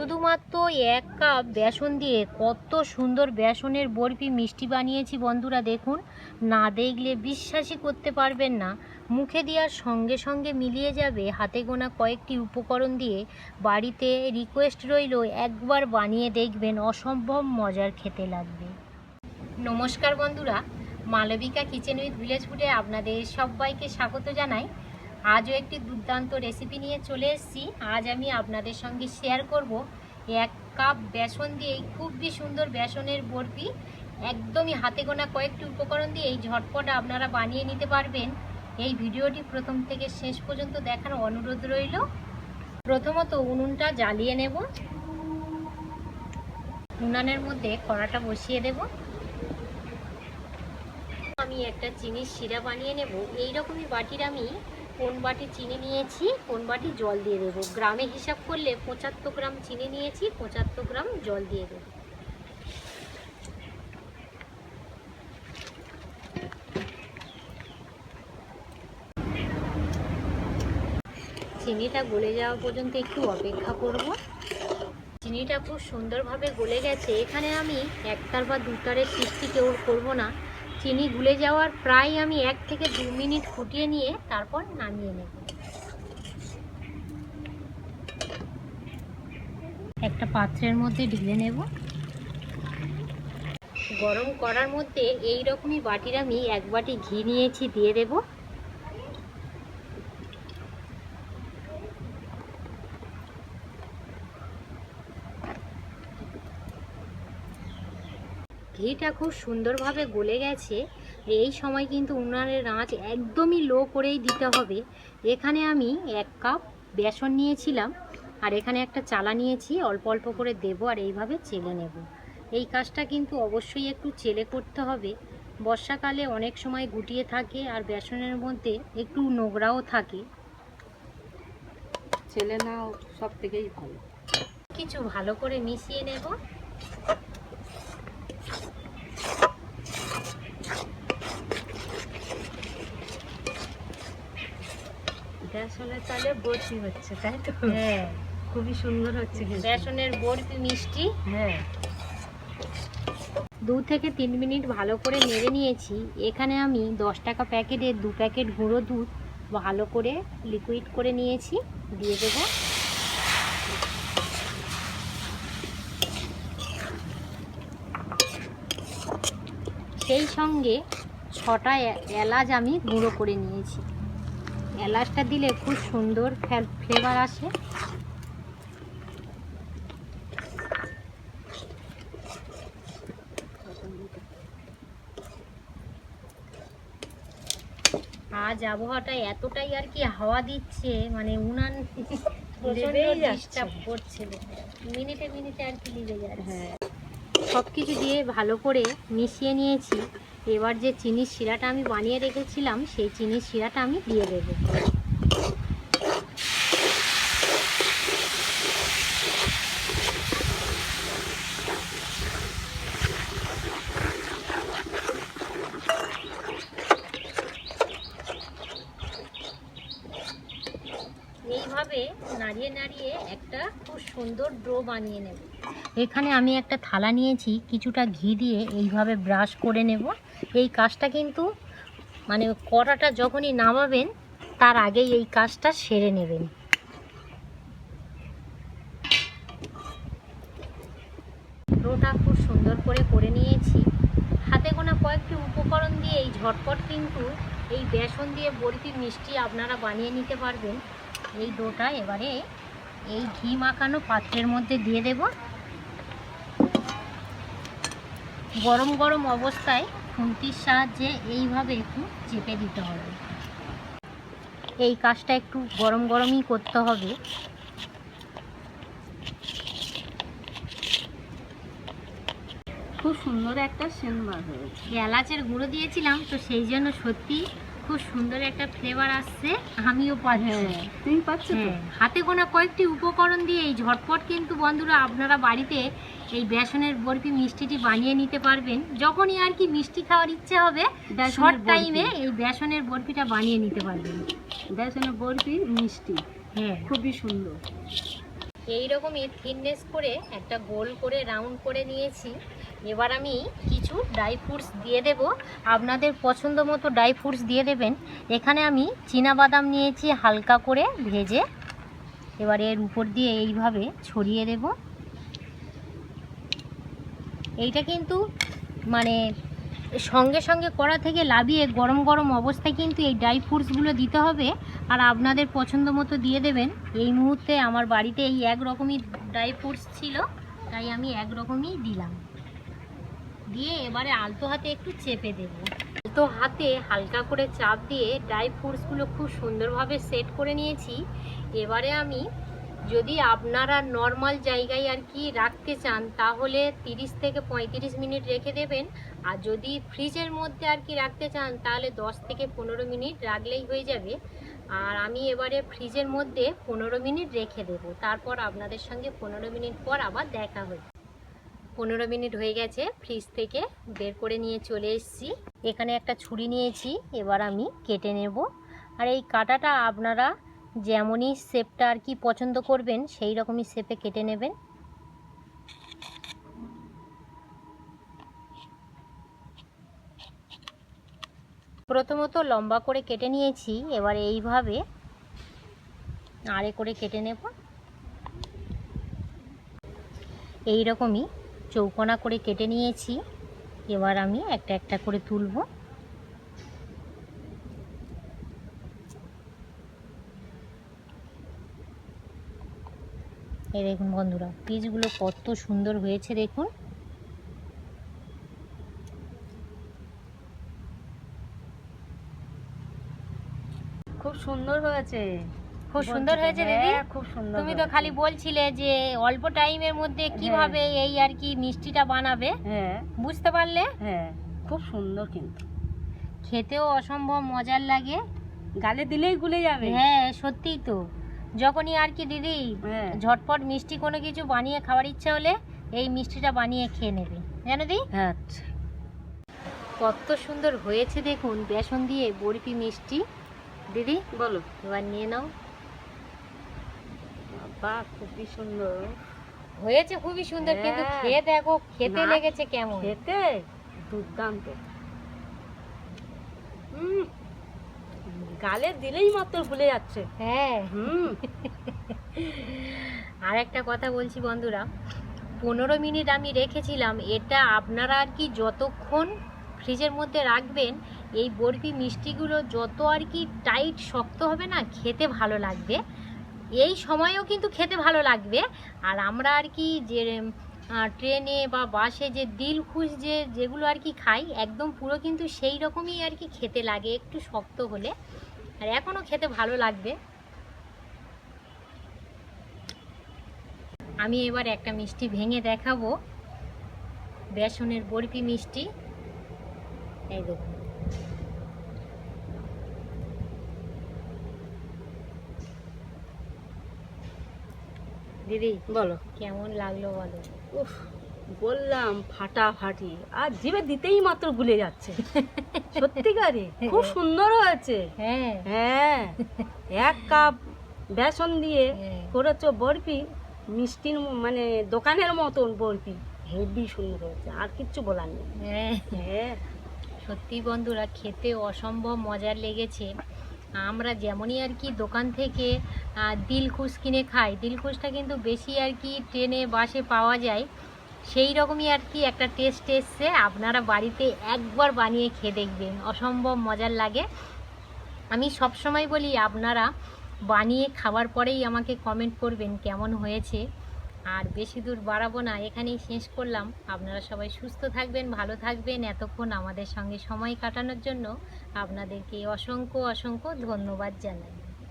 শুধুমাত্র এক কাপ বেসন দিয়ে কত সুন্দর বেসনের বরফি মিষ্টি বানিয়েছি বন্ধুরা দেখুন। না দেখলে বিশ্বাসই করতে পারবেন না। মুখে দেওয়ার সঙ্গে সঙ্গে মিলিয়ে যাবে হাতে গোনা কয়েকটি উপকরণ দিয়ে। বাড়িতে রিকোয়েস্ট রইল, একবার বানিয়ে দেখবেন, অসম্ভব মজার খেতে লাগবে। নমস্কার বন্ধুরা, মালবিকা কিচেন উইথ ভিলেজ ফুডে আপনাদের সবাইকে স্বাগত জানাই। আজও একটি দুর্দান্ত রেসিপি নিয়ে চলে এসেছি। আজ আমি আপনাদের সঙ্গে শেয়ার করব এক কাপ বেসন দিয়ে, এই খুবই সুন্দর বেসনের বরফি। একদমই হাতে গোনা কয়েকটি উপকরণ দিয়ে এই ঝটপট আপনারা বানিয়ে নিতে পারবেন। এই ভিডিওটি প্রথম থেকে শেষ পর্যন্ত দেখার অনুরোধ রইল। প্রথমত উনুনটা জ্বালিয়ে নেব। উনানের মধ্যে কড়াটা বসিয়ে দেব। আমি একটা চিনির শিরা বানিয়ে নেব। এই রকমই বাটির আমি কোন বাটি চিনি নিয়েছি, কোন বাটি জল দিয়ে দেবো। গ্রামে হিসাব করলে পঁচাত্তর গ্রাম চিনি নিয়েছি, পঁচাত্তর গ্রাম জল দিয়ে দেবো। চিনিটা গলে যাওয়া পর্যন্ত একটু অপেক্ষা করব। চিনিটা খুব সুন্দরভাবে গলে গেছে। এখানে আমি একটার বা দুটারের সৃষ্টি কেউ করব না। চিনি গুলে যাওয়ার প্রায় আমি এক থেকে দু মিনিট ফুটিয়ে নিয়ে তারপর নামিয়ে নেব। একটা পাত্রের মধ্যে ঢেলে নেব। গরম করার মধ্যে এই রকমই বাটির আমি এক বাটি ঘি নিয়েছি, দিয়ে দেব। ঘিটা খুব সুন্দরভাবে গলে গেছে। এই সময় কিন্তু উনানের আঁচ একদমই লো করেই দিতে হবে। এখানে আমি এক কাপ বেসন নিয়েছিলাম আর এখানে একটা চালা নিয়েছি অল্প অল্প করে দেবো আর এইভাবে চেলে নেব। এই কাজটা কিন্তু অবশ্যই একটু চেলে করতে হবে। বর্ষাকালে অনেক সময় গুটিয়ে থাকে আর বেসনের মধ্যে একটু নোংরাও থাকে। ছেলে না সব থেকেই ভালো। কিছু ভালো করে মিশিয়ে নেব। বেসনের তালে বরফি হচ্ছে তাই তো? হ্যাঁ খুবই সুন্দর হচ্ছে। বেসনের বরফি মিষ্টি। হ্যাঁ। দু থেকে তিন মিনিট ভালো করে নেড়ে নিয়েছি। এখানে আমি দশ টাকা প্যাকেটের দু প্যাকেট গুঁড়ো দুধ ভালো করে লিকুইড করে নিয়েছি দিয়ে দেবো। সেই সঙ্গে ছটা এলাচ আমি গুঁড়ো করে নিয়েছি। এলাচটা দিলে খুব সুন্দর ফ্লেভার আসে। আজ আবহাওয়াটা এতটাই আর কি হাওয়া দিচ্ছে মানে উনান করছে মিনিটে মিনিটে আর কি যাচ্ছে। হ্যাঁ। সব কিছু দিয়ে ভালো করে মিশিয়ে নিয়েছি। এবার যে চিনির শিরাটা আমি বানিয়ে রেখেছিলাম, সেই চিনির শিরাটা আমি দিয়ে দেবো। এইভাবে নাড়িয়ে নাড়িয়ে একটা খুব সুন্দর ড্রো বানিয়ে নেব। এখানে আমি একটা থালা নিয়েছি, কিছুটা ঘি দিয়ে এইভাবে ব্রাশ করে নেব। এই কাজটা কিন্তু মানে কড়াটা যখনই নামাবেন, তার আগেই এই কাজটা সেরে নেবেন। ড্রোটা খুব সুন্দর করে করে নিয়েছি। হাতে গোনা কয়েকটি উপকরণ দিয়ে এই ঝটপট কিন্তু এই বেসন দিয়ে বরফি মিষ্টি আপনারা বানিয়ে নিতে পারবেন। এই ডোটা এবারে এই ঘি মাখানো পাত্রের মধ্যে দিয়ে দেব। গরম গরম অবস্থায় খুন্তির সাহায্যে এইভাবে একটু চেপে দিতে হবে। এই কাজটা একটু গরম গরমই করতে হবে। খুব সুন্দর একটা সেন বার হয়েছে। এলাচের গুঁড়ো দিয়েছিলাম তো সেই জন্য সত্যি খুব সুন্দর একটা ফ্লেভার আসছে। আমিও পাচ্ছি হ্যাঁ। তুমি পাচ্ছ হ্যাঁ, হাতে গোনা কয়েকটি উপকরণ দিয়ে এই ঝটপট কিন্তু বন্ধুরা আপনারা বাড়িতে এই বেসনের বরফি মিষ্টিটি বানিয়ে নিতে পারবেন। যখনই আর কি মিষ্টি খাওয়ার ইচ্ছে হবে শর্ট টাইমে এই বেসনের বরফিটা বানিয়ে নিতে পারবেন। বেসনের বরফি মিষ্টি। হ্যাঁ। খুবই সুন্দর। এই রকমই থিননেস করে একটা গোল করে রাউন্ড করে নিয়েছি। এবার আমি কিছু ড্রাই ফ্রুটস দিয়ে দেব। আপনাদের পছন্দ মতো ড্রাই ফ্রুটস দিয়ে দেবেন। এখানে আমি বাদাম নিয়েছি হালকা করে ভেজে। এবার এর উপর দিয়ে এইভাবে ছড়িয়ে দেব। এইটা কিন্তু মানে সঙ্গে সঙ্গে করা থেকে লাভিয়ে গরম গরম অবস্থায় কিন্তু এই ড্রাই ফ্রুটসগুলো দিতে হবে। আর আপনাদের পছন্দ মতো দিয়ে দেবেন। এই মুহূর্তে আমার বাড়িতে এই এক রকমই ড্রাই ফ্রুটস ছিল, তাই আমি এক রকমই দিলাম। দিয়ে এবারে আলতো হাতে একটু চেপে দেব। আলতো হাতে হালকা করে চাপ দিয়ে ড্রাই ফ্রুটসগুলো খুব সুন্দরভাবে সেট করে নিয়েছি। এবারে আমি যদি আপনারা নর্মাল জায়গায় আর কি রাখতে চান, তাহলে 30 থেকে পঁয়ত্রিশ মিনিট রেখে দেবেন। আর যদি ফ্রিজের মধ্যে আর কি রাখতে চান, তাহলে 10 থেকে পনেরো মিনিট রাখলেই হয়ে যাবে। আর আমি এবারে ফ্রিজের মধ্যে পনেরো মিনিট রেখে দেব। তারপর আপনাদের সঙ্গে পনেরো মিনিট পর আবার দেখা হবে। পনেরো মিনিট হয়ে গেছে ফ্রিজ থেকে বের করে নিয়ে চলে এসেছি। এখানে একটা ছুরি নিয়েছি, এবার আমি কেটে নেব। আর এই কাটাটা আপনারা যেমনই শেপটা আর কি পছন্দ করবেন, সেই রকমই শেপে কেটে নেবেন। প্রথমত লম্বা করে কেটে নিয়েছি, এবার এইভাবে আড়ে করে কেটে নেব। এই রকমই চৌকোনা করে কেটে নিয়েছি, এবার আমি একটা একটা করে তুলব। এই দেখুন বন্ধুরা পিসগুলো কত সুন্দর হয়েছে দেখুন। খুব সুন্দর হয়েছে। খুব সুন্দর হয়েছে দিদি। হ্যাঁ, খুব সুন্দর তুমি তো খালি বলছিলে যে অল্প টাইমের মধ্যে কীভাবে এই আর কি মিষ্টিটা বানাবে। হ্যাঁ। বুঝতে পারলে? হ্যাঁ খুব সুন্দর কিন্তু। খেতেও অসম্ভব মজার লাগে। গালে দিলেই গুলে যাবে। হ্যাঁ সত্যিই তো। যখনই আর কি দিদি হ্যাঁ। ঝটপট মিষ্টি কোনো কিছু বানিয়ে খাওয়ার ইচ্ছা হলে এই মিষ্টিটা বানিয়ে খেয়ে নেবে। জানো দি? আচ্ছা। কত সুন্দর হয়েছে দেখুন বেসন দিয়ে বরফি মিষ্টি। দিদি বলো। এবার নিয়ে নাও। বাহ খুবই সুন্দর। হয়েছে খুবই সুন্দর কিন্তু হ্যাঁ। খেয়ে দেখো খেতে লেগেছে কেমন? খেতে দুর্দান্ত। হুম গালে দিলেই মাত্র ভুলে যাচ্ছে। হ্যাঁ। হুম। আর একটা কথা বলছি বন্ধুরা পনেরো মিনিট আমি রেখেছিলাম এটা আপনারা আর কি যতক্ষণ ফ্রিজের মধ্যে রাখবেন এই বরফি মিষ্টিগুলো যত আর কি টাইট শক্ত হবে না খেতে ভালো লাগবে। এই সময়েও কিন্তু খেতে ভালো লাগবে। আর আমরা আর কি যে ট্রেনে বা বাসে যে দিলখুশ যে যেগুলো আর কি খাই একদম পুরো কিন্তু সেই রকমই আর কি খেতে লাগে একটু শক্ত হলে। আর এখনও খেতে ভালো লাগবে। আমি এবার একটা মিষ্টি ভেঙে দেখাবো। বেসনের বরফি মিষ্টি। এই দেখুন। দিদি বলো। কেমন লাগল বলো? উফ। বললাম ফাটাফাটি। আর জিভে দিতেই মাত্র গুলে যাচ্ছে। সত্যিকারে খুব সুন্দর হয়েছে। হ্যাঁ। হ্যাঁ। এক কাপ বেসন দিয়ে হ্যাঁ। করেছ বরফি মিষ্টির মানে দোকানের মতন বরফি। হেভি সুন্দর হয়েছে আর কিচ্ছু বলার নেই। হ্যাঁ। হ্যাঁ। সত্যি বন্ধুরা খেতে অসম্ভব মজার লেগেছে। আমরা যেমনই আর কি দোকান থেকে দিলখুশ কিনে খাই দিলখুশটা কিন্তু বেশি আর কি ট্রেনে বাসে পাওয়া যায়। সেই রকমই আর কি একটা টেস্ট এসছে। আপনারা বাড়িতে একবার বানিয়ে খেয়ে দেখবেন। অসম্ভব মজার লাগে। আমি সব সময় বলি, আপনারা বানিয়ে খাওয়ার পরেই আমাকে কমেন্ট করবেন কেমন হয়েছে। আর বেশি দূর বাড়াবো না, এখানেই শেষ করলাম। আপনারা সবাই সুস্থ থাকবেন, ভালো থাকবেন। এতক্ষণ আমাদের সঙ্গে সময় কাটানোর জন্য আপনাদেরকে অসংখ্য অসংখ্য ধন্যবাদ জানাই।